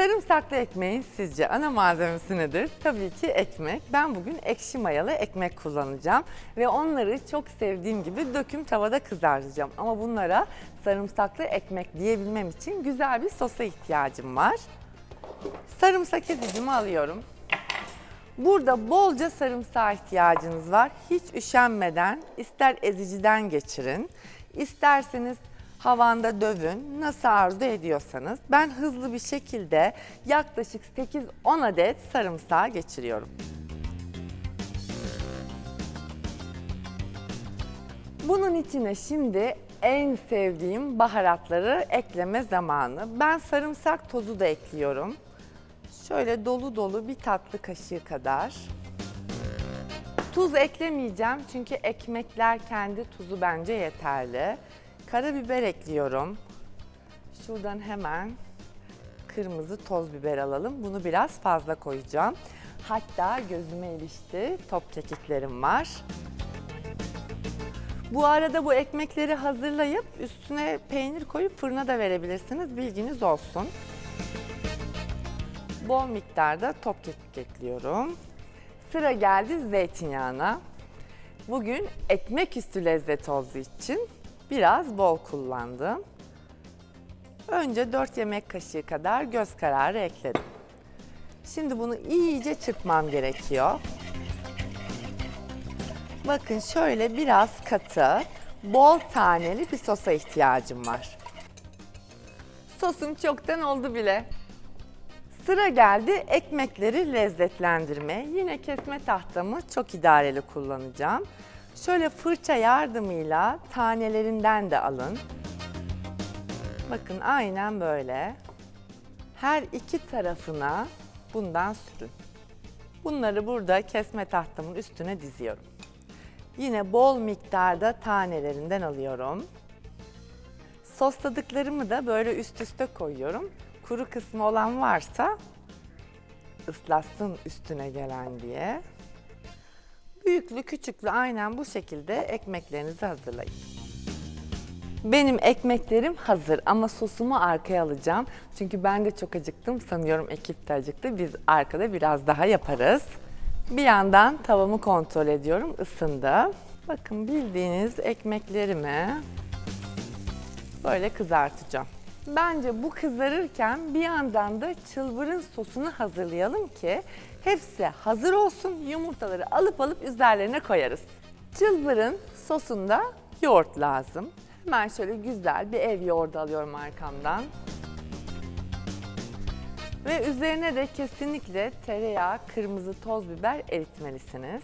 Sarımsaklı ekmeğin sizce ana malzemesi nedir? Tabii ki ekmek. Ben bugün ekşi mayalı ekmek kullanacağım ve onları çok sevdiğim gibi döküm tavada kızartacağım. Ama bunlara sarımsaklı ekmek diyebilmem için güzel bir sosa ihtiyacım var. Sarımsak ezicimi alıyorum. Burada bolca sarımsağa ihtiyacınız var. Hiç üşenmeden ister eziciden geçirin, isterseniz havanda dövün, nasıl arzu ediyorsanız. Ben hızlı bir şekilde yaklaşık 8-10 adet sarımsağı geçiriyorum. Bunun içine şimdi en sevdiğim baharatları ekleme zamanı. Ben sarımsak tozu da ekliyorum. Şöyle dolu dolu bir tatlı kaşığı kadar. Tuz eklemeyeceğim çünkü ekmekler kendi tuzu bence yeterli. Karabiber ekliyorum. Şuradan hemen kırmızı toz biber alalım. Bunu biraz fazla koyacağım. Hatta gözüme ilişti. Top kekiklerim var. Bu arada bu ekmekleri hazırlayıp üstüne peynir koyup fırına da verebilirsiniz. Bilginiz olsun. Bol miktarda top kekik ekliyorum. Sıra geldi zeytinyağına. Bugün ekmek üstü lezzet olduğu için biraz bol kullandım. Önce 4 yemek kaşığı kadar göz kararı ekledim. Şimdi bunu iyice çırpmam gerekiyor. Bakın şöyle biraz katı, bol taneli bir sosa ihtiyacım var. Sosum çoktan oldu bile. Sıra geldi ekmekleri lezzetlendirme. Yine kesme tahtamı çok idareli kullanacağım. Şöyle fırça yardımıyla tanelerinden de alın. Bakın aynen böyle. Her iki tarafına bundan sürün. Bunları burada kesme tahtamın üstüne diziyorum. Yine bol miktarda tanelerinden alıyorum. Sosladıklarımı da böyle üst üste koyuyorum. Kuru kısmı olan varsa ıslatsın üstüne gelen diye. Büyüklü küçüklü aynen bu şekilde ekmeklerinizi hazırlayın. Benim ekmeklerim hazır ama sosumu arkaya alacağım. Çünkü ben de çok acıktım. Sanıyorum ekip de acıktı. Biz arkada biraz daha yaparız. Bir yandan tavamı kontrol ediyorum. Isındı. Bakın bildiğiniz ekmeklerimi böyle kızartacağım. Bence bu kızarırken bir yandan da çılbırın sosunu hazırlayalım ki hepsi hazır olsun. Yumurtaları alıp alıp üzerlerine koyarız. Çılbırın sosunda yoğurt lazım. Hemen şöyle güzel bir ev yoğurdu alıyorum arkamdan. Ve üzerine de kesinlikle tereyağı, kırmızı toz biber eritmelisiniz.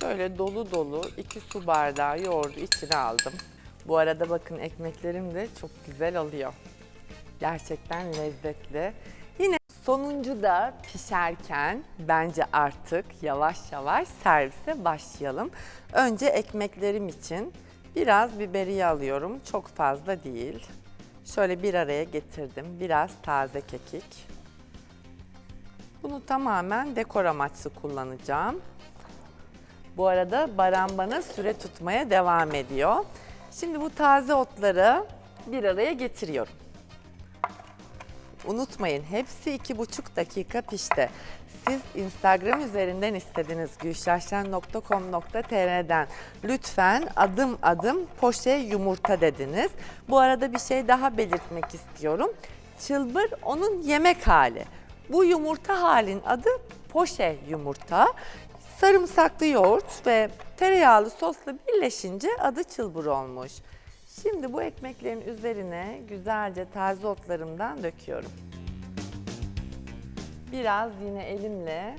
Şöyle dolu dolu 2 su bardağı yoğurdu içine aldım. Bu arada bakın ekmeklerim de çok güzel alıyor. Gerçekten lezzetli. Yine sonuncu da pişerken bence artık yavaş yavaş servise başlayalım. Önce ekmeklerim için biraz biberiye alıyorum. Çok fazla değil. Şöyle bir araya getirdim. Biraz taze kekik. Bunu tamamen dekor amaçlı kullanacağım. Bu arada Baran bana süre tutmaya devam ediyor. Şimdi bu taze otları bir araya getiriyorum. Unutmayın hepsi iki buçuk dakika pişti. Siz Instagram üzerinden istediniz gülşahşen.com.tr'den lütfen adım adım poşe yumurta dediniz. Bu arada bir şey daha belirtmek istiyorum. Çılbır onun yemek hali. Bu yumurta halin adı poşe yumurta. Sarımsaklı yoğurt ve tereyağlı sosla birleşince adı çılbır olmuş. Şimdi bu ekmeklerin üzerine güzelce taze otlarımdan döküyorum. Biraz yine elimle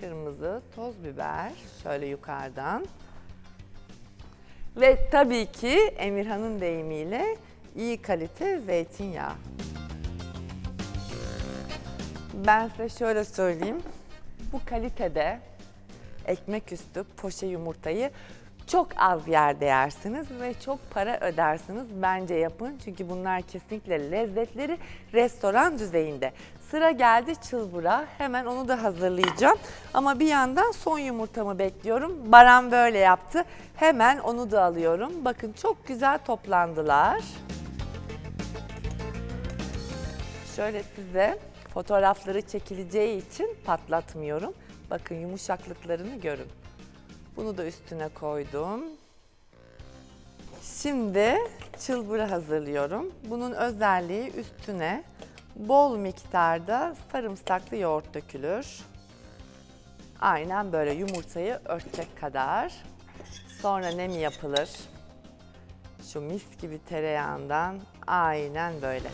kırmızı toz biber şöyle yukarıdan. Ve tabii ki Emirhan'ın deyimiyle iyi kalite zeytinyağı. Ben size şöyle söyleyeyim. Bu kalitede ekmek üstü poşe yumurtayı çok az yerde yersiniz ve çok para ödersiniz. Bence yapın çünkü bunlar kesinlikle lezzetleri restoran düzeyinde. Sıra geldi çılbıra. Hemen onu da hazırlayacağım. Ama bir yandan son yumurtamı bekliyorum. Baran böyle yaptı. Hemen onu da alıyorum. Bakın çok güzel toplandılar. Şöyle size Fotoğrafları çekileceği için patlatmıyorum. Bakın yumuşaklıklarını görün. Bunu da üstüne koydum. Şimdi çılbırı hazırlıyorum. Bunun özelliği üstüne bol miktarda sarımsaklı yoğurt dökülür. Aynen böyle yumurtayı örtecek kadar. Sonra ne mi yapılır? Şu mis gibi tereyağından aynen böyle.